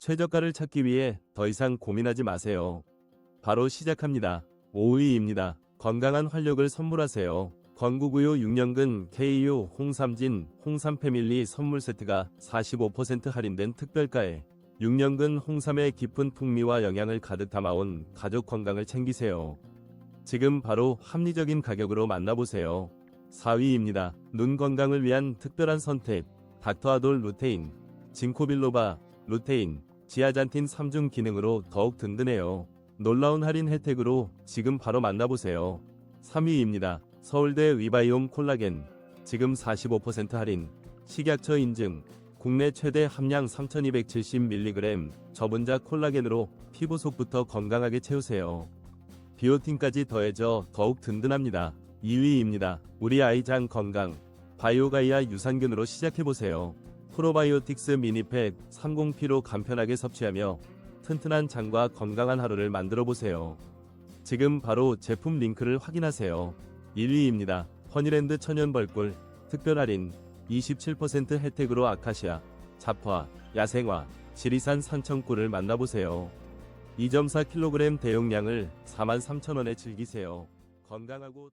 최저가를 찾기 위해 더 이상 고민하지 마세요. 바로 시작합니다. 5위입니다. 건강한 활력을 선물하세요. 건국우유 6년근 KU 홍삼진 홍삼 패밀리 선물 세트가 45% 할인된 특별가에 6년근 홍삼의 깊은 풍미와 영양을 가득 담아온 가족 건강을 챙기세요. 지금 바로 합리적인 가격으로 만나보세요. 4위입니다. 눈 건강을 위한 특별한 선택. 닥터 아돌 루테인, 징코빌로바, 루테인, 지아잔틴 3중 기능으로 더욱 든든해요. 놀라운 할인 혜택으로 지금 바로 만나보세요. 3위입니다. 서울대 위바이옴 콜라겐. 지금 45% 할인. 식약처 인증. 국내 최대 함량 3270mg 저분자 콜라겐으로 피부 속부터 건강하게 채우세요. 비오틴까지 더해져 더욱 든든합니다. 2위입니다. 우리 아이 장 건강. 바이오가이아 유산균으로 시작해보세요. 프로바이오틱스 미니팩 30피로 간편하게 섭취하며 튼튼한 장과 건강한 하루를 만들어 보세요. 지금 바로 제품 링크를 확인하세요. 1위입니다. 허니랜드 천연 벌꿀 특별 할인 27% 혜택으로 아카시아, 잡화, 야생화, 지리산 산청꿀을 만나보세요. 2.4kg 대용량을 43,000원에 즐기세요. 건강하고